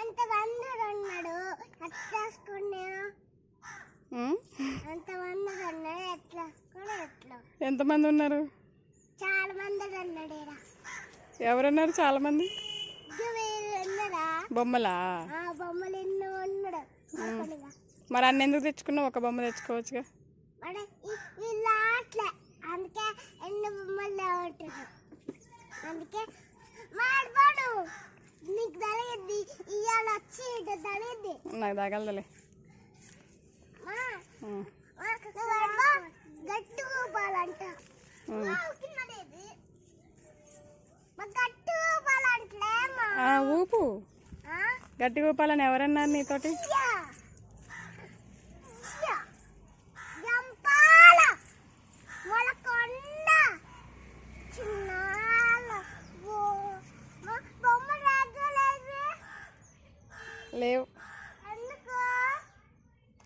అంత బంధుడు ఉన్నాడు. ఎట్లా? అంత బంధుడు ఉన్నాడు. ఎట్లా ఎట్లా? ఎంతమంది ఉన్నారు? చాలా మంది ఉన్నాడు ఎవరున్నారు చాలా మంది? బొమ్మలా? ఆ బొమ్మలు ఎన్నో ఉన్నాడు. మరి అన్ని ఎందుకు తెచ్చుకున్నావు? ఒక బొమ్మ తెచ్చుకోవచ్చుగా. అందుకే ఎన్ని బొమ్మలు అందుకే మాడిపోడు. ఊపాలంటలేమా ఆ, ఊపు. గట్టి ఊపాలని ఎవరన్నారు నీతోటి? లేవు.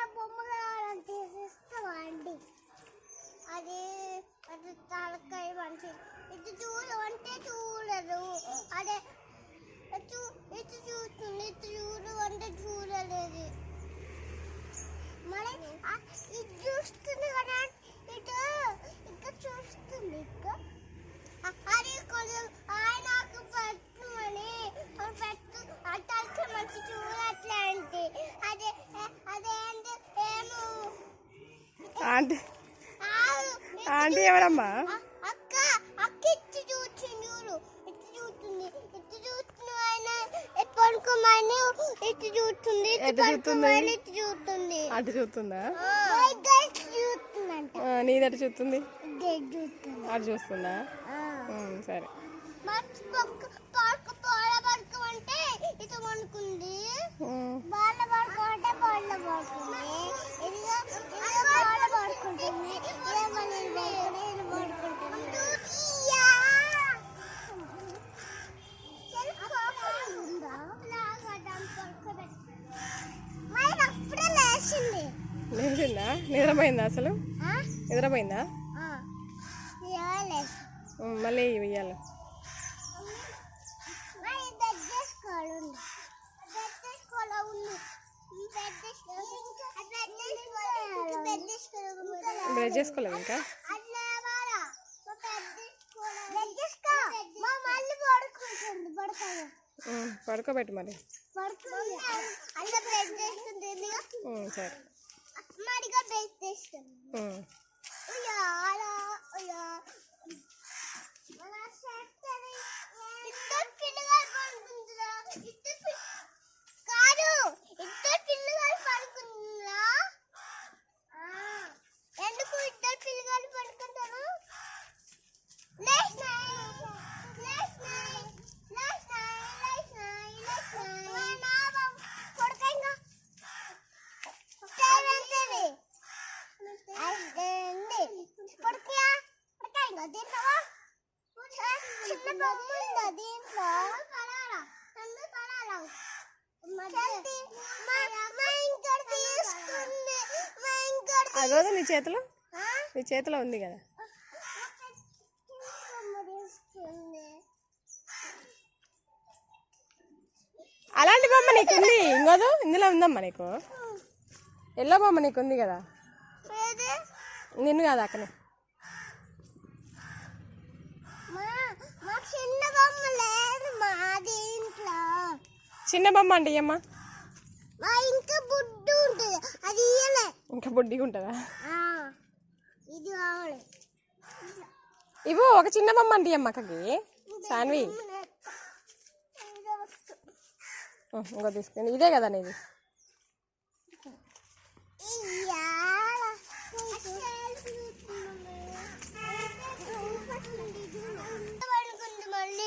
నెల్ల కలర్ బొమ్మ కావాలంటే తీసిస్తావా అండి అది అది తలకాయ మంచి ఇది చూడు అంటే చూడదు అదే చూ ఇటు చూస్తుంది ఇటు చూడు అంటే చూడలేదు మరి ఆ ఇది చూస్తుంది కదా ఇటు ఇంకా చూస్తుంది ఇంకా అ- అది కొంచెం ఆయనకు పెట్టమని అది పెట్టు అట్లా మంచి చూడట్లే అంటే అదే అదేంటి ఏమో ఆంటీ ఆగు, ఇటు ఆంటీ చూ- ఎవరమ్మా అ- అక్క అక్క ఇటు చూస్తుంది చూడు ఇటు చూస్తుంది ఇటు చూస్తుంది ఆయన ఇటు పడుకోమని ఇటు చూస్తుంది ఇటు ఎటు చూస్తుంది? పడుకోమని ఇటు చూస్తుంది. అటు చూస్తుందా? నీదటు చూస్తుంది? అటు చూస్తుందా? సరే. బాల బాల పడుకుంది. లేచింది లేచిందా నిద్రపోయిందా అసలు? ఆ? నిద్రపోయిందా మళ్ళీ ఇవ్వాలి బ్రష్ చేసుకోలేవు ఇంకా? పడుకోబెట్టు మరి. మడిగా చేస్తుంది ఉమ్, ఉయ్యాల ఉయ్యా అగోదు నీ చేతిలో? నీ చేతిలో ఉంది కదా. అలాంటి బొమ్మ నీకు ఉంది ఇంకోదు ఇందులో ఉందమ్మా నీకు ఎల్లో బొమ్మ నీకు ఉంది కదా? నిన్ను కాదు అక్కనే చిన్న బొమ్మ అంటే ఇయ్యమ్మా మా ఇంకా బుడ్డు ఉంటుంది. అది ఇంకా బుడ్డిగా ఉంటుందా? ఇది ఇవ్వు ఒక చిన్న బొమ్మ ఇయ్యమ్మ అక్కకి. సాన్వి. ఇంకో తీసుకుని. ఇదే కదా నీది. మళ్ళీ